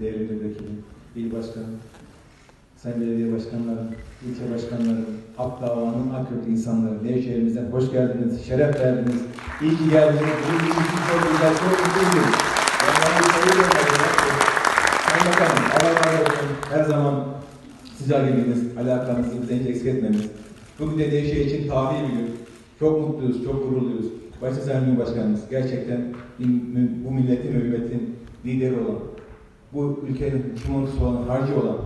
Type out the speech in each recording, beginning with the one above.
değerli milletvekili, il başkanı, sayın belediye başkanları, ilçe başkanları, hak davanın ak yürekli insanları, Nevşehir'imize hoş geldiniz, şeref verdiniz, iyi ki geldiniz. Bizim için çok güzel, çok seviyorum. Sayın Bakanım, Allah razı olsun. Her zaman sıcak ilginiz, alakanızı bize hiç eksik etmemiz. Bugün de Nevşehir için tarihi bir gün. Çok mutluyuz, çok gururluyuz. Başta Sayın Cumhurbaşkanımız gerçekten bu milletin ve lideri olan, bu ülkenin cumhurbaşkanı olan, harcı olan,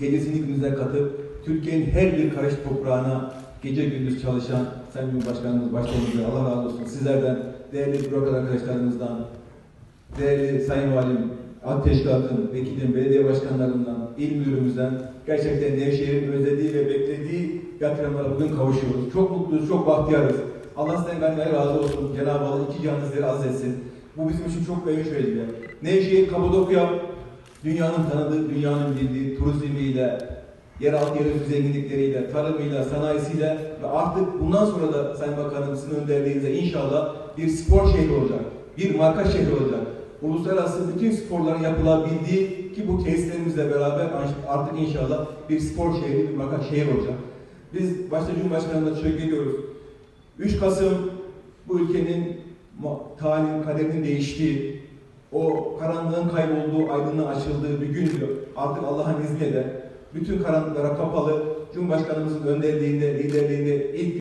gecesini gündüze katıp Türkiye'nin her bir karış toprağına gece gündüz çalışan Sayın Cumhurbaşkanımız üzere Allah razı olsun. Sizlerden, değerli bürokrat arkadaşlarımızdan, değerli Sayın Valim, Ad Teşkilat'ın, vekilim, belediye başkanlarından, il müdürümüzden gerçekten Nevşehir'in özlediği ve beklediği yatırımlara bugün kavuşuyoruz. Çok mutluyuz, çok bahtiyarız. Allah sizden gani razı olsun. Cenab-ı Allah iki canı sizleri az etsin. Bu bizim için çok büyük verici. Nevşehir, Kapadokya, dünyanın tanıdığı, dünyanın bildiği turizmiyle, yeraltı yerüstü zenginlikleriyle, tarımıyla, sanayisiyle ve artık bundan sonra da Sayın Bakanım sizin önderliğinizde inşallah bir spor şehri olacak, bir marka şehri olacak. Uluslararası bütün sporların yapılabildiği ki bu tesislerimizle beraber artık inşallah bir spor şehri, bir marka şehir olacak. Biz başta Cumhurbaşkanı'na teşekkür ediyoruz. 3 Kasım bu ülkenin tarihin kaderinin değiştiği, o karanlığın kaybolduğu, aydınlığın açıldığı bir gündü. Artık Allah'ın izniyle bütün karanlıklara kapalı Cumhurbaşkanımızın önderliğinde, liderliğinde ilk